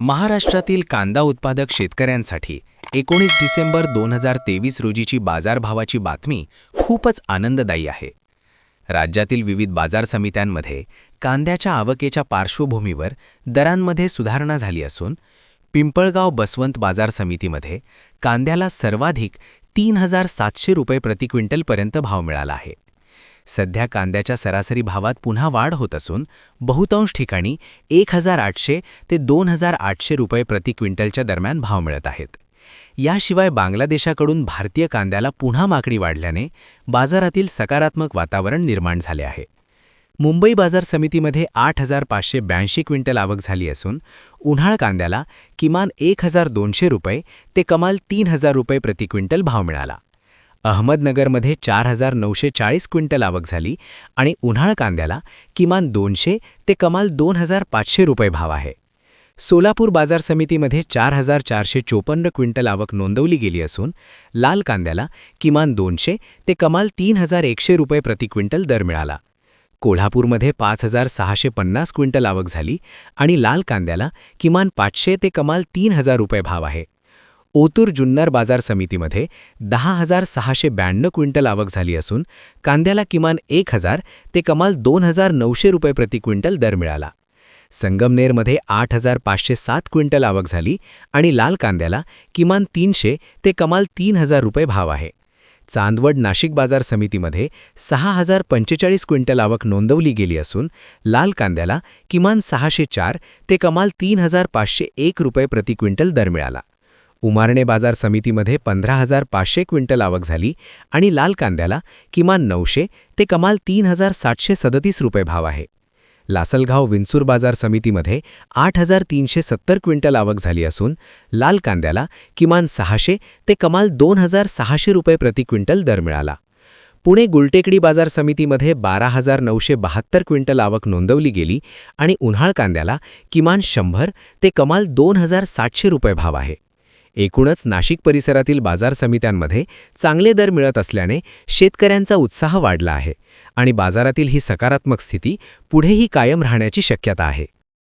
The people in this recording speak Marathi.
महाराष्ट्रातील कांदा उत्पादक शेतकऱ्यांसाठी एकोणीस डिसेंबर दोन हजार तेवीस रोजीची बाजारभावाची बातमी खूपच आनंददायी आहे. राज्यातील विविध बाजार समित्यांमध्ये कांद्याच्या आवकेच्या पार्श्वभूमीवर दरांमध्ये सुधारणा झाली असून पिंपळगाव बसवंत बाजार समितीमध्ये कांद्याला सर्वाधिक तीन हजार सातशे रुपये प्रति क्विंटलपर्यंत भाव मिळाला आहे. सध्या कांद्याच्या सरासरी भावात पुन्हा वाढ होत असून बहुतांश ठिकाणी एक हजार आठशे ते दोन हजार आठशे रुपये प्रति क्विंटलच्या दरम्यान भाव मिळत आहेत. याशिवाय बांगलादेशाकडून भारतीय कांद्याला पुन्हा मागणी वाढल्याने बाजारातील सकारात्मक वातावरण निर्माण झाले आहे. मुंबई बाजार समितीमध्ये आठ हजार पाचशे ब्याऐंशी क्विंटल आवक झाली असून उन्हाळ कांद्याला किमान एक हजार दोनशे रुपये ते कमाल तीन हजार रुपये प्रति क्विंटल भाव मिळाला. अहमदनगरमध्ये चार हजार नऊशे चाळीस क्विंटल आवक झाली आणि उन्हाळ कांद्याला किमान दोनशे ते कमाल दोन हजार पाचशे रुपये भाव आहे. सोलापूर बाजार समितीमध्ये चार हजार चारशे चोपन्न क्विंटल आवक नोंदवली गेली असून लाल कांद्याला किमान दोनशे ते कमाल तीन हजार एकशे रुपये प्रति क्विंटल दर मिळाला. कोल्हापूरमध्ये पाच हजार सहाशे पन्नास क्विंटल आवक झाली आणि लाल कांद्याला किमान पाचशे ते कमाल तीन हजार रुपये भाव आहे. ओतूर जुन्नर बाजार समितीमध्ये दहा हजार सहाशे ब्याण्णव क्विंटल आवक झाली असून कांद्याला किमान एक हजार ते कमाल दोन हजार नऊशे रुपये प्रति क्विंटल दर मिळाला. संगमनेरमध्ये आठ हजार पाचशे सात क्विंटल आवक झाली आणि लाल कांद्याला किमान तीनशे ते कमाल तीन हजार रुपये भाव आहे. चांदवड नाशिक बाजार समितीमध्ये सहा हजार पंचेचाळीस क्विंटल आवक नोंदवली गेली असून लाल कांद्याला किमान सहाशे चार ते कमाल तीन हजार पाचशे एक रुपये प्रति क्विंटल दर मिळाला. उमारणे बाजार समितीमध्ये पंधरा हजार पाचशे क्विंटल आवक झाली आणि लाल कांद्याला किमान नऊशे ते कमाल तीन हजार सातशे सदतीस रुपये भाव आहे. लासलगाव विंचूर बाजार समितीमध्ये आठ हजार तीनशे सत्तर क्विंटल आवक झाली असून लाल कांद्याला किमान सहाशे ते कमाल दोन हजार सहाशे रुपये प्रति क्विंटल दर मिळाला. पुणे गुलटेकडी बाजार समितीमध्ये बारा हजार नऊशे बहात्तर क्विंटल आवक नोंदवली गेली आणि उन्हाळ कांद्याला किमान शंभर ते कमाल दोन हजार सातशे रुपये भाव आहे. एकूणच नाशिक परिसरातील बाजार समित्यांमध्ये चांगले दर मिळत असल्याने शेतकऱ्यांचा उत्साह वाढला आहे आणि बाजारातील ही सकारात्मक स्थिती पुढेही कायम राहण्याची शक्यता आहे.